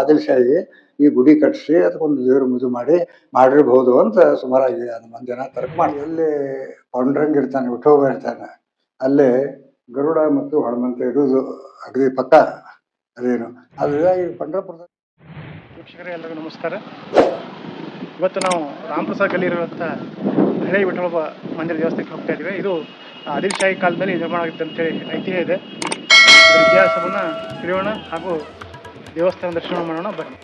ಆದಿಲ್ಶಾಹಿ ಈ ಗುಡಿ ಕಟ್ಟಿಸಿ ಅದಕ್ಕೊಂದು ದೇವ್ರ ಮುದು ಮಾಡಿ ಮಾಡಿರ್ಬೋದು ಅಂತ ಸುಮಾರಾಗಿ ಮಂದಿ ಜನ ತರ್ಕ ಮಾಡಿ ಎಲ್ಲಿ ಪಾಂಡುರಂಗ ಇರ್ತಾನೆ, ವಿಠೋಬ ಇರ್ತಾನೆ. ಅಲ್ಲೇ ಗರುಡ ಮತ್ತು ಹನುಮಂತ ಇರುವುದು ಅಗದಿ ಪಕ್ಕ, ಅದೇನು. ಅದು ಈ ಪಂಡ್ರಪುರದ ವೀಕ್ಷಕರೇ, ಎಲ್ಲರಿಗೂ ನಮಸ್ಕಾರ. ಇವತ್ತು ನಾವು ರಾಮಪ್ರಸಾದ್ ಗಲ್ಲಿರುವಂಥ ಹಳೆ ವಿಠೋಬ ಮಂದಿರ ದೇವಸ್ಥಾನಕ್ಕೆ ಹೋಗ್ತಾ ಇದ್ದೀವಿ. ಇದು ಆದಿಲ್ಶಾಹಿ ಕಾಲದಲ್ಲಿ ನಿರ್ಮಾಣ ಆಗಿತ್ತು ಅಂತೇಳಿ ಐತಿಹ್ಯ ಇದೆ. ಇತಿಹಾಸವನ್ನು ತಿಳಿಯೋಣ ಹಾಗೂ ದೇವಸ್ಥಾನ ದರ್ಶನ ಮಾಡೋಣ, ಬನ್ನಿ.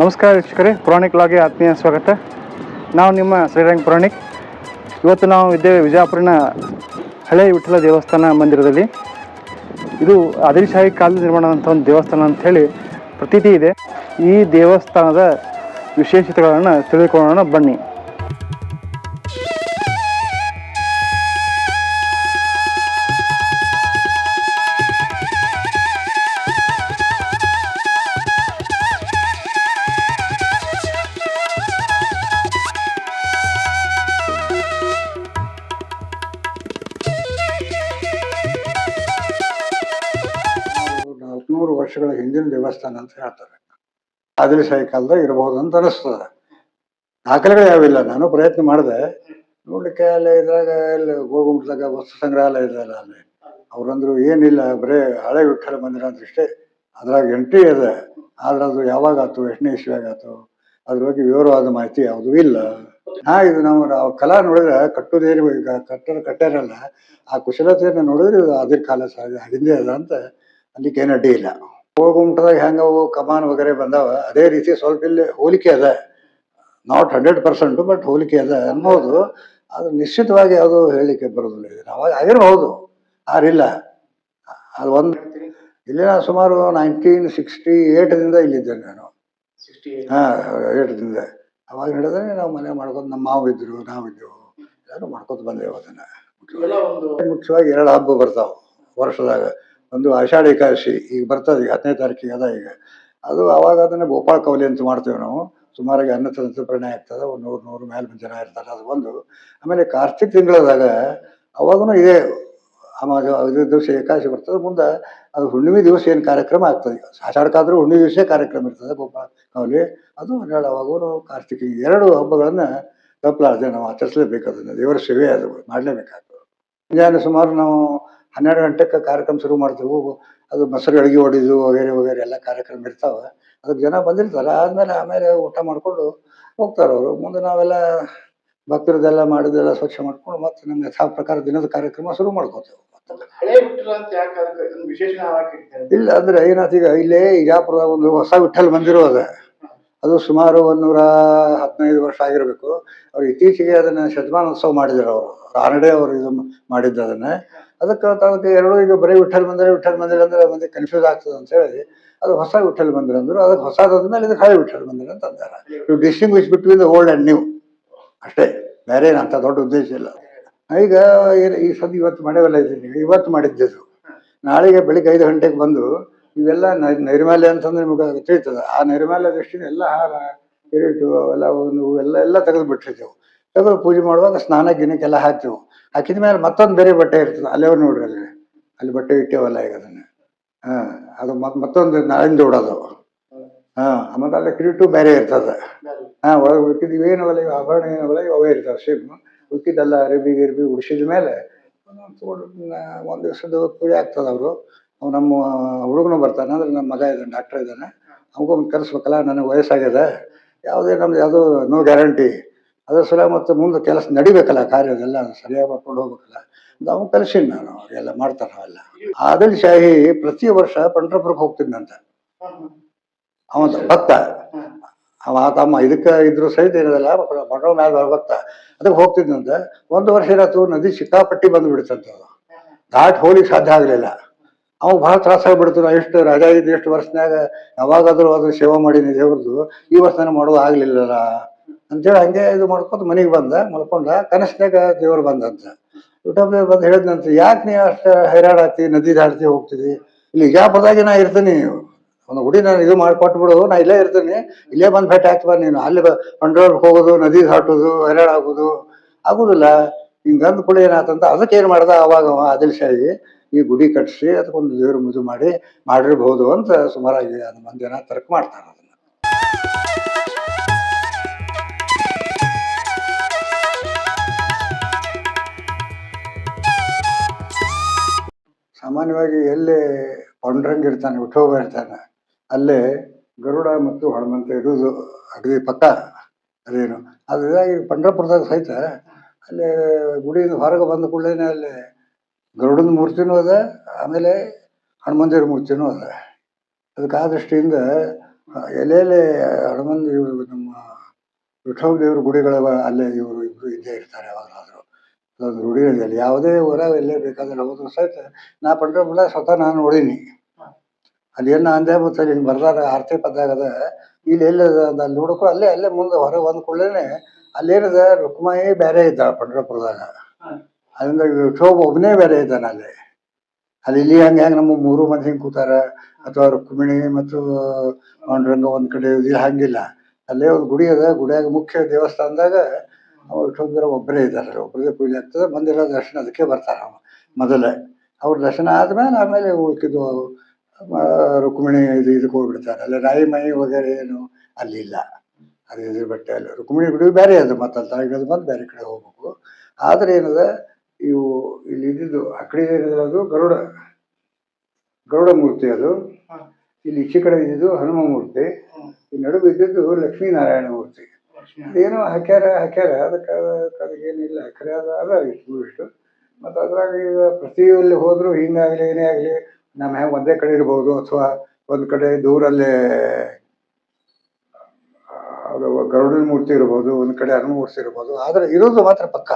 ನಮಸ್ಕಾರ ವೀಕ್ಷಕರೇ, ಪುರಾಣಿಕ್ ಲಾಗೆ ಆತ್ಮೀಯ ಸ್ವಾಗತ. ನಾವು ನಿಮ್ಮ ಶ್ರೀರಂಗ ಪುರಾಣಿಕ್. ಇವತ್ತು ನಾವು ಇದ್ದೇವೆ ವಿಜಯಪುರಿನ ಹಳೆ ವಿಠಲ ದೇವಸ್ಥಾನ ಮಂದಿರದಲ್ಲಿ. ಇದು ಆದಿಲ್ಶಾಹಿ ನಿರ್ಮಾಣ ಅಂತ ಒಂದು ದೇವಸ್ಥಾನ ಅಂತ ಹೇಳಿ ಪ್ರತೀತಿ ಇದೆ. ಈ ದೇವಸ್ಥಾನದ ವಿಶೇಷತೆಗಳನ್ನು ತಿಳಿದುಕೊಳ್ಳೋಣ. ಬನ್ನಿ. ವರ್ಷಗಳ ಹಿಂದಿನ ದೇವಸ್ಥಾನ ಅಂತ ಹೇಳ್ತಾರೆ. ಆದಿಲ್ಶಾಹಿ ಕಾಲದಾಗ ಇರಬಹುದು ಅಂತ ಅನಿಸ್ತದೆ. ದಾಖಲೆಗಳು ಯಾವಿಲ್ಲ. ನಾನು ಪ್ರಯತ್ನ ಮಾಡಿದೆ. ನೋಡ್ಲಿಕ್ಕೆ ಅಲ್ಲಿ ಇದ್ರಾಗ ಅಲ್ಲಿ ಗೋಗುಂಟದಾಗ ವಸ್ತು ಸಂಗ್ರಹಾಲಯ ಇದೆಯಲ್ಲ ಅಲ್ಲಿ. ಅವ್ರಂದ್ರು ಏನಿಲ್ಲ, ಬರೇ ಹಳೆ ವಿಠಲ ಮಂದಿರ ಅಂತ ಇಷ್ಟೇ. ಅದ್ರಾಗ ಎಂಟ್ರಿ ಇದೆ ಆದ್ರೆ ಅದು ಯಾವಾಗ ಆಯ್ತು ಎಷ್ಟನೇ ಇಸ್ವಿಯಾಗ ಆತು, ಅದ್ರ ಬಗ್ಗೆ ವಿವರವಾದ ಮಾಹಿತಿ ಯಾವುದೂ ಇಲ್ಲ. ಹಾ ಇದು ನಾವು ಕಲಾ ನೋಡಿದ್ರೆ ಕಟ್ಟುದೇರಿ ಈಗ ಕಟ್ಟಡ ಕಟ್ಟಾರಲ್ಲ ಆ ಕುಶಲತೆಯನ್ನು ನೋಡಿದ್ರೆ ಇದು ಕಾಲ ಸಾಧ್ಯ, ಹಿಂದೆ ಅದ ಅಂತ ಅಲ್ಲಿ ಏನಡ್ಡಿ ಇಲ್ಲ. ಗೋಗುಂಟದಾಗ ಹೆಂಗೆ ಅವು ಕಮಾನ್ ವಗರೆ ಬಂದಾವ. ಅದೇ ರೀತಿ ಸ್ವಲ್ಪ ಇಲ್ಲಿ ಹೋಲಿಕೆ ಅದ. ನಾಟ್ ಹಂಡ್ರೆಡ್ ಪರ್ಸೆಂಟ್ ಬಟ್ ಹೋಲಿಕೆ ಅದ ಅನ್ನೋದು. ಅದು ನಿಶ್ಚಿತವಾಗಿ ಅದು ಹೇಳಲಿಕ್ಕೆ ಬರೋದಿಲ್ಲ ಇದು. ಅವಾಗ ಆಗಿರಬಹುದು ಆರಿಲ್ಲ ಅದು ಒಂದು ಇಲ್ಲಿ ನಾನು ಸುಮಾರು ನೈನ್ಟೀನ್ ಸಿಕ್ಸ್ಟಿ ಏಟ್ದಿಂದ ಇಲ್ಲಿದ್ದೇನೆ ನಾನು. ಹಾಂ ಏಟ್ದಿಂದ ಅವಾಗ ಹಿಡಿದ್ರೆ ನಾವು ಮನೆ ಮಾಡ್ಕೊಂಡು ನಮ್ಮ ಮಾವು ಇದ್ರು ನಾವಿದ್ದೆವು ಎಲ್ಲರೂ ಮಾಡ್ಕೊತ ಬಂದೆವು ಅದನ್ನು. ಮುಖ್ಯವಾಗಿ ಎರಡು ಹಬ್ಬ ಬರ್ತಾವ ವರ್ಷದಾಗ. ಒಂದು ಆಷಾಢ ಏಕಾದಶಿ ಈಗ ಬರ್ತದೆ, ಈಗ ಹತ್ತನೇ ತಾರೀಕಿಗೆ ಅದ ಈಗ. ಅದು ಅವಾಗ ಅದನ್ನ ಗೋಪಾಳ ಕವಲಿ ಅಂತ ಮಾಡ್ತೇವೆ ನಾವು. ಸುಮಾರಾಗಿ ಅನ್ನ ಸಂತರ್ಪಣೆ ಆಗ್ತದೆ, ಒಂದು ನೂರು ನೂರು ಮೇಲೆ ಜನ ಇರ್ತಾರೆ, ಅದು ಒಂದು. ಆಮೇಲೆ ಕಾರ್ತಿಕ್ ತಿಂಗಳದಾಗ ಅವಾಗೂ ಇದೇ ಅಮಾವಾಸ್ಯೆ ಐದು ದಿವಸ ಏಕಾದಶಿ ಬರ್ತದೆ. ಮುಂದೆ ಅದು ಹುಣ್ಣಿಮೆ ದಿವಸ ಏನು ಕಾರ್ಯಕ್ರಮ ಆಗ್ತದೆ. ಆಷಾಢಕ್ಕಾದ್ರೂ ಹುಣ್ಣಿಮೆ ದಿವಸ ಕಾರ್ಯಕ್ರಮ ಇರ್ತದೆ ಗೋಪಾಳ ಕವಲಿ. ಅದು ಅವಾಗೂ ಕಾರ್ತಿಕ್ ಎರಡು ಹಬ್ಬಗಳನ್ನ ತಪ್ಪಲಾರ್ದೆ ನಾವು ಆಚರಿಸಲೇಬೇಕು ಅದನ್ನ. ದೇವರ ಸೇವೆ ಅದು ಮಾಡಲೇಬೇಕಾಗ್ತದೆ. ಮುಂಜಾನೆ ಸುಮಾರು ನಾವು ಹನ್ನೆರಡು ಗಂಟೆಗೆ ಕಾರ್ಯಕ್ರಮ ಶುರು ಮಾಡ್ತೇವೆ. ಅದು ಮೊಸರು ಅಡಿಗೆ ಹೊಡಿದು ವಗೇರೆ ವಗೇರೆ ಎಲ್ಲ ಕಾರ್ಯಕ್ರಮ ಇರ್ತಾವೆ. ಅದಕ್ಕೆ ಜನ ಬಂದಿರ್ತಾರೆ. ಆದ್ಮೇಲೆ ಆಮೇಲೆ ಊಟ ಮಾಡ್ಕೊಂಡು ಹೋಗ್ತಾರೆ ಅವರು. ಮುಂದೆ ನಾವೆಲ್ಲ ಭಕ್ತರದೆಲ್ಲ ಮಾಡಿದೆಲ್ಲ ಸ್ವಚ್ಛ ಮಾಡ್ಕೊಂಡು ಮತ್ತೆ ನಮ್ಮ ಯಥಾ ಪ್ರಕಾರ ದಿನದ ಕಾರ್ಯಕ್ರಮ ಶುರು ಮಾಡ್ಕೋತೇವೆ. ಇಲ್ಲ ಅಂದ್ರೆ ಏನಾಯ್ತು ಈಗ ಇಲ್ಲೇ ಈಗಾಪುರದ ಒಂದು ಹೊಸ ವಿಠಲ್ ಮಂದಿರ ಅದ. ಅದು ಸುಮಾರು ಒಂದೂರ ಹದಿನೈದು ವರ್ಷ ಆಗಿರ್ಬೇಕು. ಅವ್ರು ಇತ್ತೀಚೆಗೆ ಅದನ್ನ ಶತಮಾನೋತ್ಸವ ಮಾಡಿದ್ರು ಅವರು. ರಾನಡೆ ಅವರು ಇದು ಮಾಡಿದ್ದು ಅದನ್ನ. ಅದಕ್ಕೆ ತಾವು ಎರಡು ಈಗ ಬರೀ ವಿಠಲ್ ಮಂದಿರ ವಿಠಲ್ ಮಂದಿರ ಅಂದ್ರೆ ಮಂದಿ ಕನ್ಫ್ಯೂಸ್ ಆಗ್ತದೆ ಅಂತ ಹೇಳಿ, ಅದು ಹೊಸ ವಿಠಲ್ ಮಂದಿರ ಅಂದ್ರು, ಅದಕ್ಕೆ ಹೊಸದಾದ್ಮೇಲೆ ಇದಕ್ಕೆ ಹಳೆ ವಿಠಲ್ ಮಂದಿರ ಅಂತ ಅಂದಾರ. You distinguish between the old and new ಅಷ್ಟೇ, ಬೇರೆ ಅಂತ ದೊಡ್ಡ ಉದ್ದೇಶ ಇಲ್ಲ. ಈಗ ಏನ್- ಈ ಸದ್ಯ ಇವತ್ತು ಮಾಡೇವಲ್ಲ ಇದ್ದೀನಿ ಇವತ್ತು ಮಾಡಿದ್ದು ನಾಳೆಗೆ ಬೆಳಿಗ್ಗೆ ಐದು ಗಂಟೆಗೆ ಬಂದು ಇವೆಲ್ಲ ನೈರ್ಮಲ್ಯ ಅಂತಂದ್ರೆ ನಿಮಗೆ ತಿಳಿತದೆ. ಆ ನೈರ್ಮಲ್ಯ ದೃಷ್ಟಿನ ಎಲ್ಲ ಹಾರ ಕಿರೀಟು ಅವೆಲ್ಲ ಒಂದು ಎಲ್ಲ ಎಲ್ಲ ತೆಗೆದು ಬಿಟ್ಟಿರ್ತೇವೆ ತೆಗೆದು ಪೂಜೆ ಮಾಡುವಾಗ ಸ್ನಾನ ಗಿನಕ್ಕೆಲ್ಲ ಹಾಕ್ತೇವೆ. ಹಾಕಿದ ಮೇಲೆ ಮತ್ತೊಂದು ಬೇರೆ ಬಟ್ಟೆ ಇರ್ತದೆ ಅಲ್ಲೇ ನೋಡ್ರಿ ಅಲ್ಲಿ. ಅಲ್ಲಿ ಬಟ್ಟೆ ಇಟ್ಟೇವಲ್ಲ ಈಗ ಅದನ್ನ. ಹಾ ಅದು ಮತ್ ಮತ್ತೊಂದು ನಾಳಿಂದ ಉಡೋದು ಹಾ ಆಮೇಲೆ ಅಲ್ಲಿ ಕಿರೀಟು ಬೇರೆ ಇರ್ತದೆ. ಹಾ ಒಳಗೆ ಉಳ್ಕಿದ್ ಇವೇನವಲ್ಲ ಇವು ಆಭರಣ ಏನವಲ್ಲ ಇವು ಅವೇ ಇರ್ತಾವ ಸೇಮ್. ಉಳ್ಕಿದ್ದೆಲ್ಲ ಅರಬಿ ಗಿರ್ಬಿ ಉಡಿಸಿದ ಮೇಲೆ ಒಂದು ದಿವಸದ ಪೂಜೆ ಆಗ್ತದೆ ಅವರು. ಅವ್ನು ನಮ್ಮ ಹುಡುಗನು ಬರ್ತಾನೆ ಅಂದ್ರೆ ನಮ್ಮ ಮಗ ಇದ್ದಾನೆ ಡಾಕ್ಟರ್ ಇದ್ದಾನೆ. ಅವ್ಗೊಂದು ಕರೆಸ್ಬೇಕಲ್ಲ ನನಗೆ ವಯಸ್ಸಾಗ್ಯದ ಯಾವುದೇ ನಮ್ದು ಯಾವುದು ನೋ ಗ್ಯಾರಂಟಿ ಅದ್ರ ಸಲ ಮತ್ತೆ ಮುಂದೆ ಕೆಲಸ ನಡಿಬೇಕಲ್ಲ ಕಾರ್ಯದೆಲ್ಲ ಸರಿಯಾಗಿ ಮಾಡ್ಕೊಂಡು ಹೋಗ್ಬೇಕಲ್ಲ. ನಾವು ಕಲಿಸೀನಿ ನಾನು ಎಲ್ಲ ಮಾಡ್ತಾರೆ ಅವೆಲ್ಲ ಆದಿಲ್ ಶಾಹಿ ಪ್ರತಿ ವರ್ಷ ಪಂಡ್ರಪುರಕ್ಕೆ ಹೋಗ್ತಿದ್ನಂತ ಅವ ಭಕ್ತ. ಅವ ತಮ್ಮ ಇದಕ್ಕೆ ಇದ್ರು ಸಹಿತ ಇರೋದಲ್ಲ ಮ್ಯಾಲ ಭಕ್ತ. ಅದಕ್ಕೆ ಹೋಗ್ತಿದ್ನಂತೆ ಒಂದು ವರ್ಷ ಏನಾಯ್ತು, ನದಿ ಸಿಕ್ಕಾಪಟ್ಟಿ ಬಂದು ಬಿಡ್ತಂತ ಅದು. ದಾಟ್ ಹೋಗ್ಲಿಕ್ಕೆ ಸಾಧ್ಯ ಆಗಲಿಲ್ಲ. ಅವ್ ಬಹಳ ತ್ರಾಸ ಆಗ್ಬಿಡ್ತು ನಾ ಎಷ್ಟು ರಾಜ ಇದ್ದು ಎಷ್ಟು ವರ್ಷನಾಗ ಯಾವಾಗಾದ್ರೂ ಅದ್ರ ಸೇವಾ ಮಾಡೀನಿ ದೇವ್ರದ್ದು. ಈ ವರ್ಷ ನಾನು ಮಾಡೋದು ಆಗ್ಲಿಲ್ಲಲ್ಲ. ಅಂತೇಳಿ ಹಂಗೆ ಇದು ಮಾಡ್ಕೊತ ಮನೆಗೆ ಬಂದ, ಮಲ್ಕೊಂಡ. ಕನಸ್ನಾಗ ದೇವ್ರು ಬಂದಂತ. ಯೂಟ್ಯೂಬ್ ಬಂದು ಹೇಳಿದ್ನಂತ ಯಾಕೆ ನೀ ಅಷ್ಟು ಹೈರಾಣ ಆಗ್ತಿ ನದಿ ದಾಡ್ತಿ ಹೋಗ್ತಿದಿ ಇಲ್ಲಿ ಜಾಪದಾಗಿ ನಾ ಇರ್ತೀನಿ? ಒಂದು ಗುಡಿ ನಾನು ಇದು ಮಾಡಿ ಕೊಟ್ಬಿಡು, ನಾ ಇಲ್ಲೇ ಇರ್ತೀನಿ. ಇಲ್ಲೇ ಬಂದು ಭೇಟಿ ಆಗ್ತವ ನೀನು. ಅಲ್ಲಿ ಪಂಡ್ರೋಲ್ ಹೋಗೋದು, ನದಿ ದಾಟೋದು, ಹೈರಾಣ ಆಗೋದು ಆಗುದಿಲ್ಲ. ಹಿಂಗೆ ಅಂದ ಕೂಡ ಏನಾತಂತ ಅದಕ್ಕೆ ಏನು ಮಾಡ್ದ? ಅವಾಗ ಅವ ಆದಿಲ್ ಶಾಹಿ ಈ ಗುಡಿ ಕಟ್ಟಿಸಿ ಅದಕ್ಕೊಂದು ದೇವ್ರ ಮುದು ಮಾಡಿ ಮಾಡಿರ್ಬೋದು ಅಂತ ಸುಮಾರಾಗಿ ಅದು ಮಂದಿ ಜನ ತರ್ಕ ಮಾಡ್ತಾರೆ ಸಾಮಾನ್ಯವಾಗಿ ಎಲ್ಲಿ ಪಾಂಡುರಂಗ ಇರ್ತಾನೆ, ವಿಠೋಬ ಇರ್ತಾನೆ, ಅಲ್ಲೇ ಗರುಡ ಮತ್ತು ಹನುಮಂತ ಇರುವುದು ಅಗದಿ ಪಕ್ಕ ಅದೇನು ಅದು ಇದಾಗಿ ಪಂಡ್ರಪುರದಾಗ ಸಹಿತ ಅಲ್ಲಿ ಗುಡಿಯಿಂದ ಹೊರಗೆ ಬಂದ ಕೂಡಲೇ ಅಲ್ಲಿ ಗರುಡನ ಮೂರ್ತಿನೂ ಅದ, ಆಮೇಲೆ ಹನುಮಂತರ ಮೂರ್ತಿನೂ ಅದ. ಅದಕ್ಕೆ ಆ ದೃಷ್ಟಿಯಿಂದ ಎಲೆಯಲ್ಲಿ ಹನುಮಂತ ಇವರು ನಮ್ಮ ವಿಠೋಬ ದೇವ್ರ ಗುಡಿಗಳ ಅಲ್ಲೇ ಇವರು ಇಬ್ಬರು ಇದ್ದೇ ಇರ್ತಾರೆ ಯಾವಾಗಲಾದರೂ ಅದೊಂದು ರೂಢಿ ಇದೆ ಅಲ್ಲಿ ಯಾವುದೇ ಊರಾಗ ಎಲ್ಲೇ ಬೇಕಾದ್ರೆ ಹೋದ್ರು ಸಹಿತ ನಾ ಪಂಡ್ರಪುರ ಸ್ವತಃ ನಾನು ನೋಡೀನಿ. ಅಲ್ಲಿ ಏನು ಅಂದೇ ಮತ್ತೆ ಇಲ್ಲಿ ಬರ್ದಾರ ಆರತಿ ಪದ್ದಾಗದ ಇಲ್ಲಿ ಎಲ್ಲಿ ಅಲ್ಲಿ ನೋಡಕ್ಕೂ ಅಲ್ಲೇ ಅಲ್ಲೇ ಮುಂದೆ ಹೊರಗೆ ಬಂದ ಕೂಡಲೇ ಅಲ್ಲೇನದ ರುಕ್ಮಾಯಿ ಬೇರೆ ಇದ್ದ ಪಂಡ್ರಪುರದಾಗ. ಅದರಿಂದ ಶೋಭ ಒಬ್ಬನೇ ಬೇರೆ ಇದ್ದಾನೆ ಅಲ್ಲಿ. ಅಲ್ಲಿ ಇಲ್ಲಿ ಹಂಗೆ ಹೆಂಗೆ ನಮ್ಮ ಮೂರು ಮಂದಿ ಹಿಂಗೆ ಕೂತಾರ. ಅಥವಾ ರುಕ್ಮಿಣಿ ಮತ್ತು ಪಾಂಡುರಂಗ ಒಂದ್ ಕಡೆ ಇದು ಹಂಗಿಲ್ಲ. ಅಲ್ಲೇ ಒಂದು ಗುಡಿ ಅದ. ಗುಡಿಯಾಗ ಮುಖ್ಯ ದೇವಸ್ಥಾನದಾಗ ಅವ್ರು ವಿಠೋಬರ ಒಬ್ಬರೇ ಇದ್ದಾರೆ. ಒಬ್ಬರದೇ ಪೂಜೆ ಆಗ್ತದೆ ಮಂದಿರ ದರ್ಶನ ಅದಕ್ಕೆ ಬರ್ತಾರೆ ಅವ ಮೊದಲೇ. ಅವ್ರ ದರ್ಶನ ಆದಮೇಲೆ ಆಮೇಲೆ ಉಳ್ಕಿದ್ದು ರುಕ್ಮಿಣಿ ಇದು ಇದಕ್ಕೆ ಹೋಗ್ಬಿಡ್ತಾರೆ. ಅಲ್ಲಿ ರಾಯಿ ಮೈ ವಗೇರೆ ಏನು ಅಲ್ಲಿ ಇಲ್ಲ. ಅದು ಇದ್ರ ಬಟ್ಟೆ ಅಲ್ಲಿ ರುಕ್ಮಿಣಿ ಗುಡಿ ಬೇರೆ ಅದು ಮತ್ತೆ ಅಲ್ಲಿ ತಾಯಿಗಳು ಬಂದು ಬೇರೆ ಕಡೆ ಹೋಗ್ಬೇಕು. ಆದ್ರೆ ಏನದ ಇವು ಇಲ್ಲಿ ಇದ್ದಿದ್ದು ಅಕ್ಕಡಿ ಅದು ಗರುಡ ಗರುಡ ಮೂರ್ತಿ ಅದು. ಇಲ್ಲಿ ಈಚೆ ಕಡೆ ಇದ್ದಿದ್ದು ಹನುಮ ಮೂರ್ತಿ. ಈ ನಡುವೆ ಇದ್ದಿದ್ದು ಲಕ್ಷ್ಮೀನಾರಾಯಣ ಮೂರ್ತಿ. ಏನೋ ಹಾಕ್ಯಾರ ಹಾಕ್ಯಾರ. ಅದಕ್ಕೆ ಅದಕ್ಕೆ ಏನಿಲ್ಲ. ಖರೆ ಅದ ಅದ ಇಷ್ಟು ಮತ್ತು ಅದ್ರಾಗ ಈಗ ಪ್ರತಿಯಲ್ಲಿ ಹೋದ್ರು ಹಿಂಗಾಗಲಿ ಏನೇ ಆಗಲಿ ನಮ್ಮ ಹೆಂಗೆ ಒಂದೇ ಕಡೆ ಇರ್ಬೋದು ಅಥವಾ ಒಂದು ಕಡೆ ದೂರಲ್ಲೇ ಅದು ಗರುಡನ ಮೂರ್ತಿ ಇರ್ಬೋದು ಒಂದು ಕಡೆ ಹನುಮ ಮೂರ್ತಿ ಇರ್ಬೋದು. ಆದ್ರೆ ಇರೋದು ಮಾತ್ರ ಪಕ್ಕ.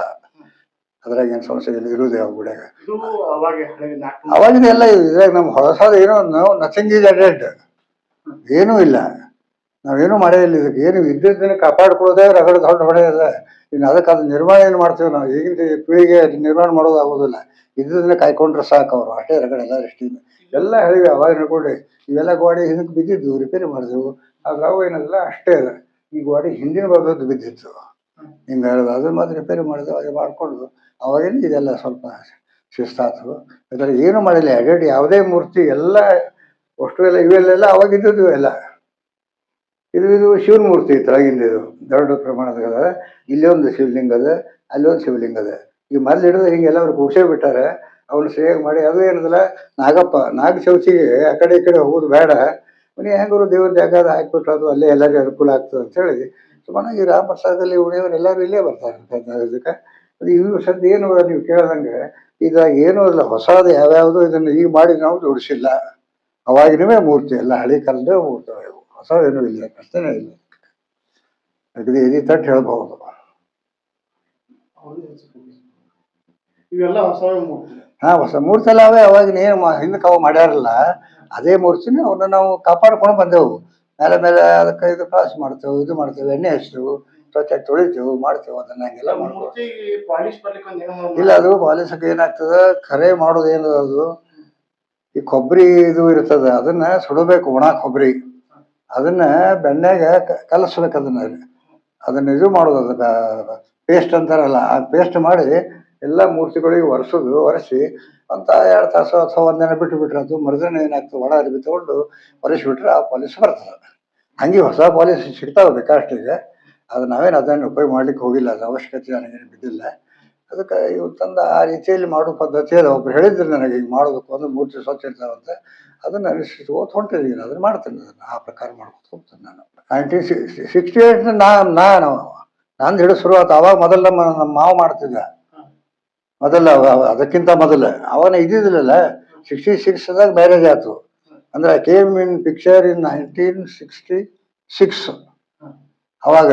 ಅದ್ರಾಗ ಏನು ಸಮಸ್ಯೆ ಇಲ್ಲ ಇರೋದೇ ಯಾವ ಗುಡಿಯಾಗ. ಅವಾಗಿನ ಎಲ್ಲ ಇದ್ರಾಗ ನಮ್ಮ ಹೊಸದು ಏನೋ ನಾವು ನಥಿಂಗ್ ಈಸ್ ಅಡೆಡ್ ಏನೂ ಇಲ್ಲ. ನಾವೇನು ಮಾಡೇ ಇಲ್ಲ ಇದಕ್ಕೆ. ಏನು ಇದ್ದಿದ್ದನ್ನ ಕಾಪಾಡ್ಕೊಳ್ಳೋದೇ ರಗಡ ದೊಡ್ಡ ಹೊಡೆ ಅದ ಇನ್ನು ಅದಕ್ಕೆ ಅದು ನಿರ್ಮಾಣ ಏನು ಮಾಡ್ತೀವಿ ನಾವು? ಈಗಿನ ಪೀಳಿಗೆ ಅದು ನಿರ್ಮಾಣ ಮಾಡೋದು ಆಗೋದಿಲ್ಲ. ಕಾಯ್ಕೊಂಡ್ರೆ ಸಾಕು ಅವರು. ಅಷ್ಟೇ ರಗಡ ಎಲ್ಲ ದೃಷ್ಟಿಯಿಂದ ಎಲ್ಲ ಹೇಳಿವಿ ಅವಾಗ ನೋಡ್ಕೊಂಡು ಇವೆಲ್ಲ ಗೋಡೆ ಹಿಂದಕ್ಕೆ ಬಿದ್ದಿದ್ದು ರಿಪೇರಿ ಮಾಡಿದೆವು. ಆಗ ಅವು ಏನದಲ್ಲ, ಅಷ್ಟೇ ಅದ. ಈ ಗೋಡೆ ಹಿಂದಿನ ಭಾಗದ್ದು ಬಿದ್ದಿತ್ತು. ಹಿಂಗೆ ಹೇಳೋದು ಮಾತ್ರ ರಿಪೇರಿ ಮಾಡಿದೆವು ಅದು ಮಾಡಿಕೊಂಡು. ಅವಾಗೇನು ಇದೆಲ್ಲ ಸ್ವಲ್ಪ ಶಿಸ್ತಾತು ಅದರಲ್ಲಿ ಏನು ಮಾಡಿಲ್ಲ. ಎಡೆಡ್ ಯಾವುದೇ ಮೂರ್ತಿ ಎಲ್ಲ, ಅಷ್ಟು ಎಲ್ಲ ಇವೆಲ್ಲ ಅವಾಗ ಇವೆಲ್ಲ. ಇದು ಇದು ಶಿವನ ಮೂರ್ತಿ ತೆಳಗಿಂದ ಇದು. ದೊಡ್ಡ ಪ್ರಮಾಣದಾಗ ಇಲ್ಲಿ ಒಂದು ಶಿವಲಿಂಗ ಅದ, ಅಲ್ಲಿ ಒಂದು ಶಿವಲಿಂಗ ಅದ. ಈ ಮೊದ್ಲು ಹಿಡಿದು ಹಿಂಗೆಲ್ಲ ಅವ್ರು ಕೂಸೇ ಬಿಟ್ಟಾರೆ. ಅವ್ನು ಮಾಡಿ, ಅದು ಏನದಲ್ಲ, ನಾಗಪ್ಪ ನಾಗ ಚೌಚಿಗೆ ಆ ಕಡೆ ಈ ಕಡೆ ಹೋಗೋದು ಬೇಡ. ಮನೆ ಹೆಂಗರು ದೇವ್ರ ಜಾಗ ಹಾಕ್ಬಿಟ್ರೆ ಅದು ಅಲ್ಲೇ ಎಲ್ಲರಿಗೂ ಅನುಕೂಲ ಆಗ್ತದೆ ಅಂತೇಳಿ ಸುಮಾರಾಗಿ ರಾಮಪ್ರಸಾದಲ್ಲಿ ಉಳಿಯೋರು ಎಲ್ಲರೂ ಇಲ್ಲೇ ಬರ್ತಾರೆ ಅಂತ ಇದಕ್ಕೆ ಅದು ಇವು ಸದ್ಯ ಏನು ನೀವು ಕೇಳ್ದಂಗೆ ಇದಾಗ ಏನೂ ಇಲ್ಲ ಹೊಸದು ಯಾವ್ಯಾವುದು ಇದನ್ನು ಈಗ ಮಾಡಿ ನಾವು ಜೋಡಿಸಿಲ್ಲ. ಅವಾಗಿನವೇ ಮೂರ್ತಿ ಎಲ್ಲ ಹಳೆ ಕಾಲದ ಮೂರ್ತಿ ಏನೂ ಇಲ್ಲ ಕಷ್ಟನೇ ಇಲ್ಲ. ಅಗದಿ ಎದಿ ತಟ್ಟು ಹೇಳ್ಬಹುದು. ಇವೆಲ್ಲ ಹೊಸ ಮೂರ್ತಿ. ಹಾ ಹೊಸ ಮೂರ್ತಿ ಎಲ್ಲ ಅವೇ ಅವಾಗಿನ ಏನು ಹಿಂದಕ್ಕೆ ಅವು ಮಾಡ್ಯಾರಲ್ಲ ಅದೇ ಮೂರ್ತಿನ ಅವನ್ನ ನಾವು ಕಾಪಾಡ್ಕೊಂಡು ಬಂದೆವು. ಮೇಲೆ ಮೇಲೆ ಅದಕ್ಕೆ ಇದು ಕ್ರಾಸ್ ಮಾಡ್ತೇವೆ ಇದು ಮಾಡ್ತೇವೆ ಎಣ್ಣೆ ಹಚ್ತೇವೆ ಸ್ವಚ್ಛ ತೊಳಿತೇವೆ ಮಾಡ್ತೇವೆ ಅದನ್ನ ಹಂಗೆಲ್ಲ ಮಾಡ್ಬೋದು. ಇಲ್ಲ ಅದು ಪಾಲಿಸಕ್ಕೆ ಏನಾಗ್ತದ ಕರೆ ಮಾಡೋದು ಏನದ ಅದು? ಈ ಕೊಬ್ಬರಿ ಇದು ಇರ್ತದ ಅದನ್ನ ಸುಡಬೇಕು ಒಣ ಕೊಬ್ಬರಿ. ಅದನ್ನ ಬೆಣ್ಣೆಗ ಕಲಸ್ಬೇಕು ಅದನ್ನ. ಅದನ್ನ ಇದು ಮಾಡೋದು ಅದಕ್ಕೆ ಪೇಸ್ಟ್ ಅಂತಾರಲ್ಲ, ಆ ಪೇಸ್ಟ್ ಮಾಡಿ ಎಲ್ಲ ಮೂರ್ತಿಗಳಿಗೆ ಒರೆಸೋದು, ಒರೆಸಿ ಅಂತ ಎರಡು ತಾಸು ಅಥವಾ ಒಂದಿನ ಬಿಟ್ಟು ಬಿಟ್ರೆ ಅದು ಮರುದಿನ ಏನಾಗ್ತದೆ, ಒಣ ಅರಿವಿ ತಗೊಂಡು ಒರೆಸಿಬಿಟ್ರೆ ಆ ಪಾಲಿಸ್ ಬರ್ತದೆ. ಹಂಗೆ ಹೊಸ ಪಾಲಿಸ್ ಸಿಗ್ತಾವೆ ಬೇಕಾಷ್ಟಿಗೆ. ಅದು ನಾವೇನು ಅದನ್ನು ಉಪಯೋಗ ಮಾಡ್ಲಿಕ್ಕೆ ಹೋಗಿಲ್ಲ, ಅದು ಅವಶ್ಯಕತೆ ನನಗೇನು ಬಿದ್ದಿಲ್ಲ. ಅದಕ್ಕೆ ಇವ್ರು ತಂದ ಆ ರೀತಿಯಲ್ಲಿ ಮಾಡೋ ಪದ್ಧತಿಯಲ್ಲಿ ಒಬ್ರು ಹೇಳಿದ್ರು ನನಗೆ ಹಿಂಗೆ ಮಾಡೋದಕ್ಕೆ ಒಂದು ಮೂರ್ತಿ ಸ್ವಚ್ಛ ಇರ್ತಾವಂತೆ ಅದನ್ನ ಅನುಸರಿಸ್ಕೋತ ಹೊಂಟಿದ್ದೀನಿ ಅದನ್ನ ಮಾಡ್ತೀನಿ ಅದನ್ನು. ಆ ಪ್ರಕಾರ ಮಾಡ್ಕೊತ ಹೋಗ್ತೀನಿ ನಾನು. ನೈನ್ಟೀನ್ ಸಿಕ್ಸ್ಟಿ ಏಟ್ ನಾ ನಾನು ನಂದು ಹಿಡಿದು ಶುರುವಾತ, ಅವಾಗ ಮೊದಲು ನಮ್ಮ ನಮ್ಮ ಮಾವ ಮಾಡ್ತಿದ್ದ. ಮೊದಲ ಅದಕ್ಕಿಂತ ಮೊದಲು. ಅವನ ಇದ್ದಿದ್ದಿಲ್ಲಲ್ಲ. ಸಿಕ್ಸ್ಟಿ ಸಿಕ್ಸ್ದಾಗ ಮ್ಯಾರೇಜ್ ಆಯ್ತು. ಅಂದ್ರೆ came in picture in nineteen sixty six ಅವಾಗ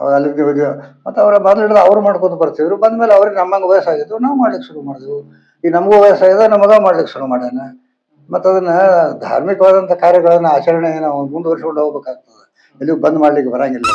ಅಲ್ಲಿಗೆ ಹೋಗಿ, ಮತ್ತೆ ಅವರ ಮೊದಲು ಹಿಡಿದು ಅವ್ರು ಮಾಡ್ಕೊಂಡು ಬರ್ತಿದ್ರು. ಬಂದ್ಮೇಲೆ ಅವ್ರಿಗೆ ನಮ್ಮಂಗೆ ವಯಸ್ಸಾಗಿತ್ತು. ನಾವು ಮಾಡ್ಲಿಕ್ಕೆ ಶುರು ಮಾಡಿದ್ವು. ಈ ನಮಗೂ ವಯಸ್ಸಾಗಿದೆ, ನಮಗ ಮಾಡ್ಲಿಕ್ಕೆ ಶುರು ಮಾಡ್ಯಾನ. ಮತ್ತ ಅದನ್ನ ಧಾರ್ಮಿಕವಾದಂತ ಕಾರ್ಯಗಳನ್ನ ಆಚರಣೆ ನಾವು ಮುಂದುವರ್ಸ್ಕೊಂಡು ಹೋಗ್ಬೇಕಾಗ್ತದೆ. ಎಲ್ಲಿಗೂ ಬಂದ್ ಮಾಡ್ಲಿಕ್ಕೆ ಬರಂಗಿಲ್ಲ.